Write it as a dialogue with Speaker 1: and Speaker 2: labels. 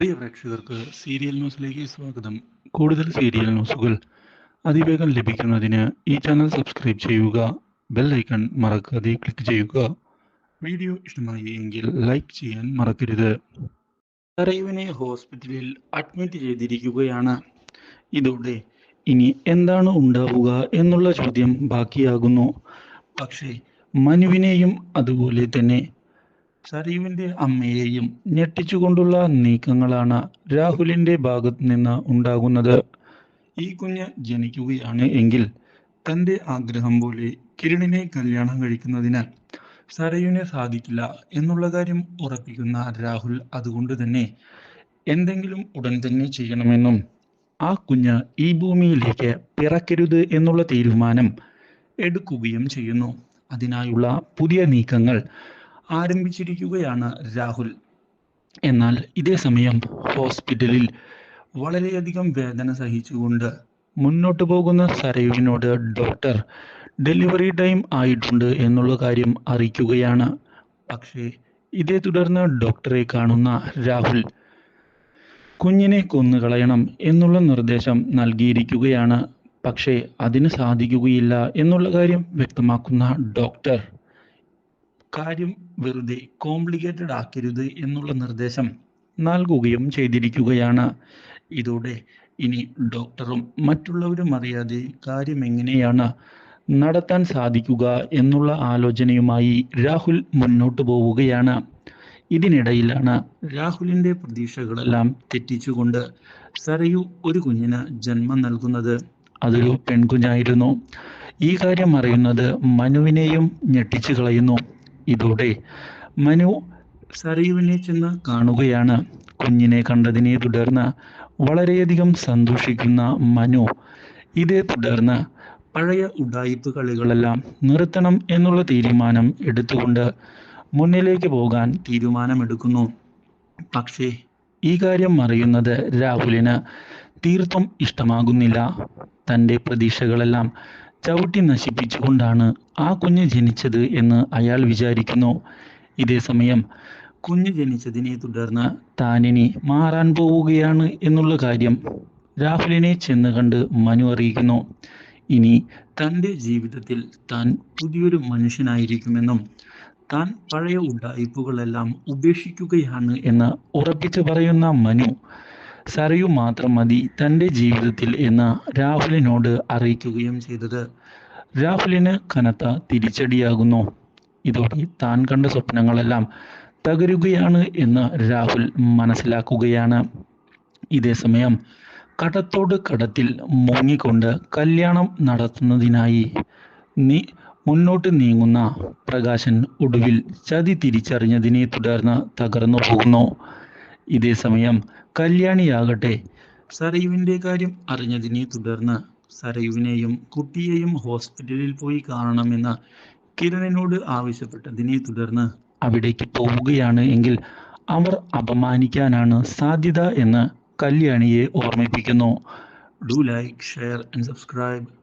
Speaker 1: പ്രിയ പ്രേക്ഷകർക്ക് സീരിയൽ ന്യൂസിലേക്ക് സ്വാഗതം. കൂടുതൽ സീരിയൽ ന്യൂസുകൾ അതിവേഗം ലഭിക്കുന്നതിന് ഈ ചാനൽ സബ്സ്ക്രൈബ് ചെയ്യുക ബെൽ ഐക്കൺ മറക്കാതെ ക്ലിക്ക് ചെയ്യുക. വീഡിയോ ഇഷ്ടമായി എങ്കിൽ ലൈക്ക് ചെയ്യാൻ മറക്കരുത്. തറയുവിനെ ഹോസ്പിറ്റലിൽ അഡ്മിറ്റ് ചെയ്തിരിക്കുകയാണ്. ഇതോടെ ഇനി എന്താണ് ഉണ്ടാവുക എന്നുള്ള ചോദ്യം ബാക്കിയാകുന്നു. പക്ഷേ മനുവിനെയും അതുപോലെ തന്നെ സരീവിന്റെ അമ്മയെയും ഞെട്ടിച്ചുകൊണ്ടുള്ള നീക്കങ്ങളാണ് രാഹുലിന്റെ ഭാഗത്ത് നിന്ന് ഉണ്ടാകുന്നത്. ഈ കുഞ്ഞ് ജനിക്കുകയാണ് എങ്കിൽ തന്റെ ആഗ്രഹം പോലെ കിരണിനെ കല്യാണം കഴിക്കുന്നതിനാൽ സരയുവിന് സാധിക്കില്ല എന്നുള്ള കാര്യം ഉറപ്പിക്കുന്ന രാഹുൽ അതുകൊണ്ട് തന്നെ എന്തെങ്കിലും ഉടൻ തന്നെ ചെയ്യണമെന്നും ആ കുഞ്ഞ് ഈ ഭൂമിയിലേക്ക് പിറക്കരുത് എന്നുള്ള തീരുമാനം എടുക്കുകയും ചെയ്യുന്നു. അതിനായുള്ള പുതിയ നീക്കങ്ങൾ ആരംഭിച്ചിരിക്കുകയാണ് രാഹുൽ. എന്നാൽ ഇതേ സമയം ഹോസ്പിറ്റലിൽ വളരെയധികം വേദന സഹിച്ചുകൊണ്ട് മുന്നോട്ട് പോകുന്ന സരയുവിനോട് ഡോക്ടർ ഡെലിവറി ടൈം ആയിട്ടുണ്ട് എന്നുള്ള കാര്യം അറിയിക്കുകയാണ്. പക്ഷേ ഇതേ തുടർന്ന് ഡോക്ടറെ കാണുന്ന രാഹുൽ കുഞ്ഞിനെ കൊന്നുകളയണം എന്നുള്ള നിർദ്ദേശം നൽകിയിരിക്കുകയാണ്. പക്ഷേ അതിന് സാധിക്കുകയില്ല എന്നുള്ള കാര്യം വ്യക്തമാക്കുന്ന ഡോക്ടർ കാര്യം വെറുതെ കോംപ്ലിക്കേറ്റഡ് ആക്കരുത് എന്നുള്ള നിർദ്ദേശം നൽകുകയും ചെയ്തിരിക്കുകയാണ്. ഇതോടെ ഇനി ഡോക്ടറും മറ്റുള്ളവരും അറിയാതെ കാര്യം എങ്ങനെയാണ് നടത്താൻ സാധിക്കുക എന്നുള്ള ആലോചനയുമായി രാഹുൽ മുന്നോട്ട് പോവുകയാണ്. ഇതിനിടയിലാണ് രാഹുലിന്റെ പ്രതീക്ഷകളെല്ലാം തെറ്റിച്ചുകൊണ്ട് സരയു ഒരു കുഞ്ഞിന് ജന്മം നൽകുന്നത്. അതൊരു പെൺകുഞ്ഞായിരുന്നു. ഈ കാര്യം അറിയുന്നത് മനുവിനെയും ഞെട്ടിച്ചു കളയുന്നു. ഇതോടെ മനു സരയുവിനെ ചെന്ന് കാണുകയാണ്. കുഞ്ഞിനെ കണ്ടതിനെ തുടർന്ന് വളരെയധികം സന്തോഷിക്കുന്ന മനു ഇതേ തുടർന്ന് പഴയ ഉഡായിപ്പ് കളികളെല്ലാം നിർത്തണം എന്നുള്ള തീരുമാനം എടുത്തുകൊണ്ട് മുന്നിലേക്ക് പോകാൻ തീരുമാനമെടുക്കുന്നു. പക്ഷേ ഈ കാര്യം അറിയുന്നത് രാഹുലിന് തീർത്തും ഇഷ്ടമാകുന്നില്ല. തന്റെ പ്രതീക്ഷകളെല്ലാം ചവിട്ടി നശിപ്പിച്ചുകൊണ്ടാണ് ആ കുഞ്ഞ് ജനിച്ചത് എന്ന് അയാൾ വിചാരിക്കുന്നു. ഇതേ സമയം കുഞ്ഞ് ജനിച്ചതിനെ തുടർന്ന് താനിനി മാറാൻ പോവുകയാണ് എന്നുള്ള കാര്യം രാഹുലിനെ ചെന്ന് കണ്ട് മനു അറിയിക്കുന്നു. ഇനി തന്റെ ജീവിതത്തിൽ താൻ പുതിയൊരു മനുഷ്യനായിരിക്കുമെന്നും താൻ പഴയ ഉഡായിപ്പുകളെല്ലാം ഉപേക്ഷിക്കുകയാണ് എന്ന് ഉറപ്പിച്ചു പറയുന്ന മനു സരയു മാത്രം മതി തന്റെ ജീവിതത്തിൽ എന്ന് രാഹുലിനോട് അറിയിക്കുകയും ചെയ്തത്. രാഹുലിന് കനത്ത തിരിച്ചടിയാകുന്നു. ഇതോടെ താൻ കണ്ട സ്വപ്നങ്ങളെല്ലാം തകരുകയാണ് എന്ന് രാഹുൽ മനസ്സിലാക്കുകയാണ്. ഇതേ സമയം കടത്തോട് കടത്തിൽ മുങ്ങിക്കൊണ്ട് കല്യാണം നടത്തുന്നതിനായി നീ മുന്നോട്ട് നീങ്ങുന്ന പ്രകാശൻ ഒടുവിൽ ചതി തിരിച്ചറിഞ്ഞതിനെ തുടർന്ന് തകർന്നു പോകുന്നു. ഇതേ സമയം കല്യാണിയാകട്ടെ. സരയുവിന്റെ കാര്യം അറിഞ്ഞതിനെ തുടർന്ന് സരയുവിനെയും കുട്ടിയെയും ഹോസ്പിറ്റലിൽ പോയി കാണണമെന്ന് കിരണിനോട് ആവശ്യപ്പെട്ടതിനെ തുടർന്ന് അവിടേക്ക് പോവുകയാണ് എങ്കിൽ അവർ അപമാനിക്കാനാണ് സാധ്യത എന്ന് കല്യാണിയെ ഓർമ്മിപ്പിക്കുന്നു. Do like share and subscribe.